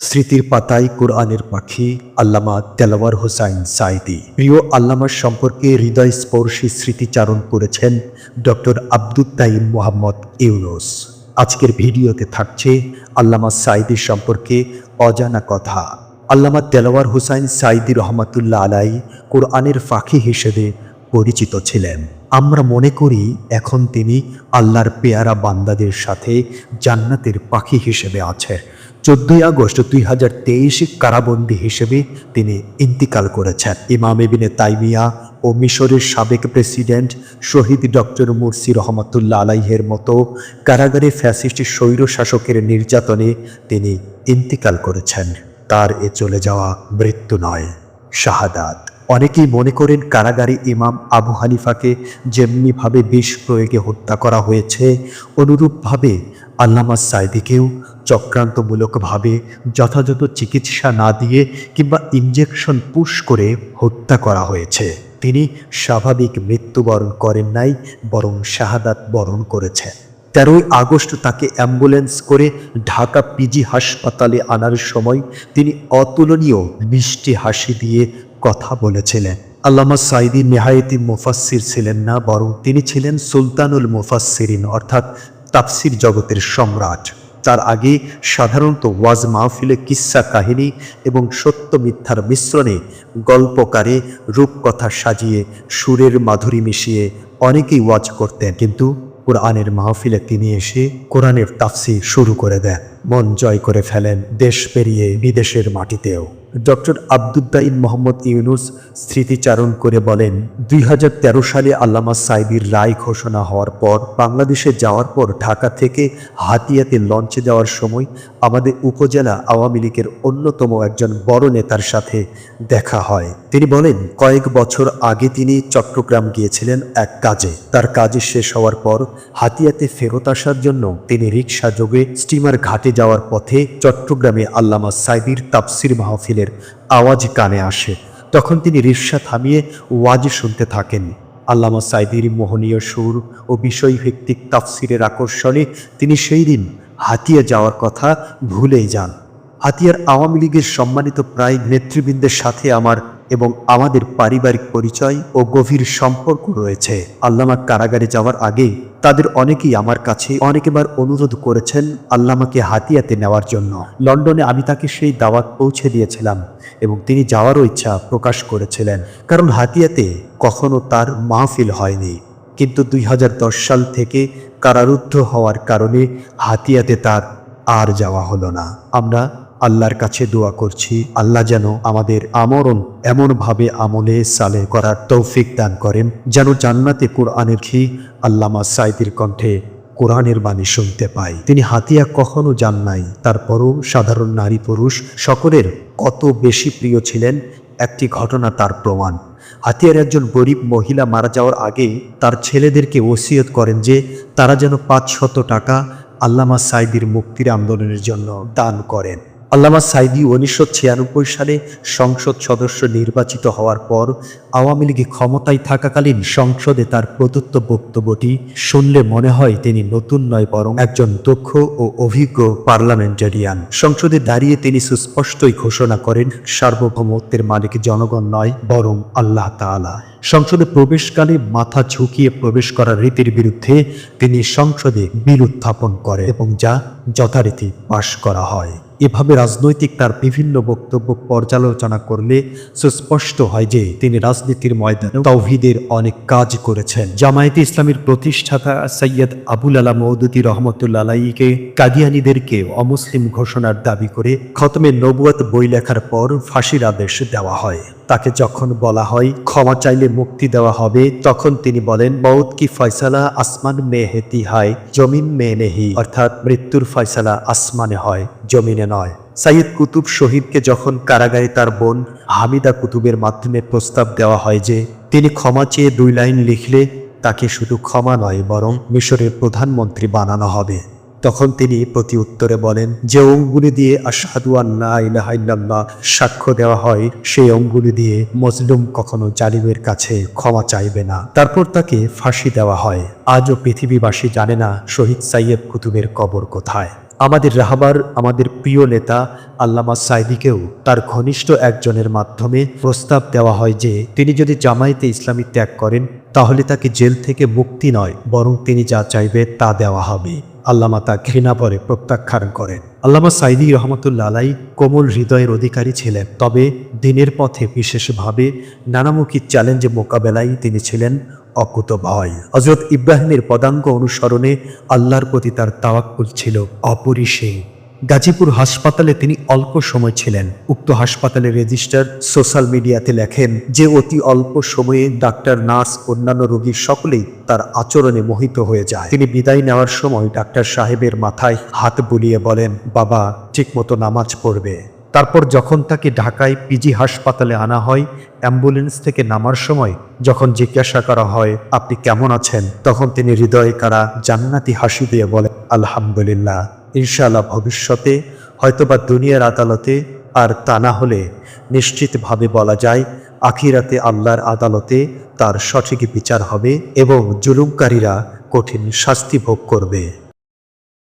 স্মৃতির পাতায় কোরআনের পাখি আল্লামা তেলাওয়ার হোসাইন সাইদি প্রিয় আল্লামার সম্পর্কে হৃদয় স্পর্শী স্মৃতিচারণ করেছেন ডক্টর আব্দুল তাইম মোহাম্মদ ইউনুস। আজকের ভিডিওতে থাকছে আল্লামা সাইদির সম্পর্কে অজানা কথা। আল্লামা তেলাওয়ার হোসাইন সাইদি রহমাতুল্লাহ আলাই কোরআনের পাখি হিসেবে পরিচিত ছিলেন। আমরা মনে করি এখন তিনি আল্লাহর পেয়ারা বান্দাদের সাথে জান্নাতের পাখি হিসেবে আছে। চোদ্দই আগস্ট দুই হাজার তেইশ কারাবন্দী হিসেবে তিনি ইন্তিকাল করেছেন। ইমাম এবিনে তাইমিয়া ও মিশরের সাবেক প্রেসিডেন্ট শহীদ ডক্টর মুরসি রহমতুল্লাহ আলাইহের মতো কারাগারে ফ্যাসিস্ট স্বৈর শাসকের নির্যাতনে তিনি ইন্তিকাল করেছেন। তার এ চলে যাওয়া মৃত্যু নয়, শাহাদাত। অনেকেই মনে করেন কারাগারে ইমাম আবু হানিফাকে যেমনিভাবে বিষ প্রয়োগে হত্যা করা হয়েছে, অনুরূপভাবে আল্লামা সাইদিকেও চক্রান্তমূলকভাবে যথাযথ চিকিৎসা না দিয়ে কিংবা ইঞ্জেকশন পুশ করে হত্যা করা হয়েছে। তিনি স্বাভাবিক মৃত্যুবরণ করেন নাই, বরং শাহাদাত বরণ করেছেন। তেরোই আগস্ট তাকে অ্যাম্বুলেন্স করে ঢাকা পিজি হাসপাতালে আনার সময় তিনি অতুলনীয় মিষ্টি হাসি দিয়ে কথা বলেছিলেন। আল্লামা সাইদি নেহায়েতি মুফাসসির ছিলেন না, বরং তিনি ছিলেন সুলতানুল মুফাসসিরিন, অর্থাৎ তাফসির জগতের সম্রাট। তার আগে সাধারণত ওয়াজ মাহফিলে কিস্সা কাহিনী এবং সত্য মিথ্যার মিশ্রণে গল্পকারে রূপকথা সাজিয়ে, সুরের মাধুরী মিশিয়ে অনেকেই ওয়াজ করতেন। কিন্তু কোরআনের মাহফিলে তিনি এসে কোরআনের তাফসি শুরু করে দেন। মন জয় করে ফেলেন দেশ পেরিয়ে বিদেশের মাটিতেও। ডক্টর আব্দুদ্দাইন মোহাম্মদ ইউনুস স্মৃতিচারণ করে বলেন, দুই হাজার তেরো সালে আল্লামা সাইদির রায় ঘোষণা হওয়ার পর, বাংলাদেশে যাওয়ার পর ঢাকা থেকে হাতিয়াতে লঞ্চে যাওয়ার সময় আমাদের উপজেলা আওয়ামী লীগের অন্যতম একজন বড় নেতার সাথে দেখা হয়। তিনি বলেন, কয়েক বছর আগে তিনি চট্টগ্রাম গিয়েছিলেন এক কাজে। তার কাজে শেষ হওয়ার পর হাতিয়াতে ফেরত আসার জন্য তিনি রিক্সা যোগে স্টিমার ঘাটে যাওয়ার পথে চট্টগ্রামে আল্লামা সাইদির তাপসির মাহফিলের আওয়াজ কানে আসে। তখন তিনি রিক্সা থামিয়ে ওয়াজ শুনতে থাকেন। আল্লামা সাইদির মোহনীয় সুর ও বিষয়ভিত্তিক তাফসিরের আকর্ষণে তিনি সেই দিন হাতিয়া যাওয়ার কথা ভুলেই যান। হাতিয়ার আওয়ামী লীগের সম্মানিত প্রায় নেতৃবৃন্দের সাথে আমার এবং আমাদের পারিবারিক পরিচয় ও গভীর সম্পর্ক রয়েছে। আল্লামা কারাগারে যাওয়ার আগে তাদের অনেকেই আমার কাছে অনেকবার অনুরোধ করেছেন আল্লামাকে হাতিয়াতে নেওয়ার জন্য। লন্ডনে আমি তাকে সেই দাওয়াত পৌঁছে দিয়েছিলাম এবং তিনি যাওয়ারও ইচ্ছা প্রকাশ করেছিলেন। কারণ হাতিয়াতে কখনো তার মাহফিল হয়নি। কিন্তু দুই হাজার দশ সাল থেকে কারারুদ্ধ হওয়ার কারণে হাতিয়াতে তার আর যাওয়া হলো না। আমরা আল্লাহর কাছে দোয়া করছি, আল্লাহ যেন আমাদের আমরণ এমনভাবে আমলে সালে করার তৌফিক দান করেন, যেন জান্নাতে কোরআনের খি আল্লামা সাইদির কণ্ঠে কোরআনের বাণী শুনতে পাই। তিনি হাতিয়া কখনো যান নাই, তারপরও সাধারণ নারী পুরুষ সকলের কত বেশি প্রিয় ছিলেন, একটি ঘটনা তার প্রমাণ। হাতিয়ার একজন গরিব মহিলা মারা যাওয়ার আগে তার ছেলেদেরকে ওসিয়ত করেন যে, তারা যেন পাঁচ শত টাকা আল্লামা সাইদির মুক্তির আন্দোলনের জন্য দান করেন। আল্লামা সাইদি উনিশশো ছিয়ানব্বই সালে সংসদ সদস্য নির্বাচিত হওয়ার পর আওয়ামী লীগে ক্ষমতায় থাকাকালীন সংসদে তার প্রদত্ত বক্তব্যটি শুনলে মনে হয় তিনি নতুন নয়, বরং একজন দক্ষ ও অভিজ্ঞ পার্লামেন্টারিয়ান। সংসদে দাঁড়িয়ে তিনি সুস্পষ্টই ঘোষণা করেন, সার্বভৌমত্বের মালিক জনগণ নয়, বরং আল্লাহ তাআলা। সংসদে প্রবেশকালে মাথা ঝুঁকিয়ে প্রবেশ করার রীতির বিরুদ্ধে তিনি সংসদে বিল উত্থাপন করে এবং যা যথারীতি পাশ করা হয়। এভাবে রাজনৈতিক তার বিভিন্ন বক্তব্য পর্যালোচনা করলে সুস্পষ্ট হয় যে তিনি রাজনীতির ময়দানে তৌহিদের অনেক কাজ করেছেন। জামায়াতে ইসলামের প্রতিষ্ঠাতা সৈয়দ আবুল আলা মৌদুদি রহমতুল্লা কাদিয়ানিদেরকে অমুসলিম ঘোষণার দাবি করে খতমে নবুয়াত বই লেখার পর ফাঁসির আদেশ দেওয়া হয়। তাকে যখন বলা হয় ক্ষমা চাইলে মুক্তি দেওয়া হবে, তখন তিনি বলেন মৌত কি ফয়সালা আসমান মে হেতি হয়, জমিন মে নেহি। অর্থাৎ মৃত্যুর ফয়সালা আসমানে হয়, জমিনে নয়। সাইয়দ কুতুব শহীদকে যখন কারাগারে তার বোন হামিদা কুতুবের মাধ্যমে প্রস্তাব দেওয়া হয় যে, তিনি ক্ষমা চেয়ে দুই লাইন লিখলে তাকে শুধু ক্ষমা নয়, বরং মিশরের প্রধানমন্ত্রী বানানো হবে। তখন তিনি প্রতি উত্তরে বলেন, যে অঙ্গুলি দিয়ে আশহাদু আল্লাহ সাক্ষ্য দেওয়া হয়, সেই অঙ্গুলি দিয়ে মজলুম কখনো জালিমের কাছে ক্ষমা চাইবে না। তারপর তাকে ফাঁসি দেওয়া হয়। আজও পৃথিবীবাসী জানে না শহীদ সাইয়েদ কুতুবের কবর কোথায়। আমাদের রাহাবার, আমাদের প্রিয় নেতা আল্লামা সাইদিকেও তার ঘনিষ্ঠ একজনের মাধ্যমে প্রস্তাব দেওয়া হয় যে, তিনি যদি জামায়াতে ইসলামী ত্যাগ করেন, তাহলে তাকে জেল থেকে মুক্তি নয়, বরং তিনি যা চাইবে তা দেওয়া হবে। আল্লামা তা ঘৃণা পরে প্রত্যাখ্যান করেন। আল্লামা সাইদি রহমতুল্লা আলাই কোমল হৃদয়ের অধিকারী ছিলেন, তবে দিনের পথে বিশেষভাবে নানামুখী চ্যালেঞ্জে মোকাবেলায় তিনি ছিলেন অকুত ভয়। হজরত ইব্রাহিমের পদাঙ্গ অনুসরণে আল্লাহর প্রতি তার তাওয়াক্কুল ছিল অপরিসীম। গাজীপুর হাসপাতালে তিনি অল্প সময় ছিলেন। উক্ত হাসপাতালের রেজিস্টার সোশ্যাল মিডিয়াতে লেখেন যে অতি অল্প সময়ে ডাক্তার, নার্স, অন্যান্য রোগীর সকলেই তার আচরণে মোহিত হয়ে যায়। তিনি বিদায় নেওয়ার সময় ডাক্তার সাহেবের মাথায় হাত বুলিয়ে বলেন, বাবা, ঠিকমতো নামাজ পড়বে। তারপর যখন তাকে ঢাকায় পিজি হাসপাতালে আনা হয়, অ্যাম্বুলেন্স থেকে নামার সময় যখন জিজ্ঞাসা করা হয়, আপনি কেমন আছেন? তখন তিনি হৃদয়ে কারা জান্নাতি হাসি দিয়ে বলেন, আলহামদুলিল্লাহ। ইনশাআল্লাহ ভবিষ্যতে হয়তোবা দুনিয়ার আদালতে, আর তা না হলে নিশ্চিতভাবে বলা যায় আখিরাতে আল্লাহর আদালতে তার সঠিক বিচার হবে এবং জুলুমকারীরা কঠিন শাস্তি ভোগ করবে।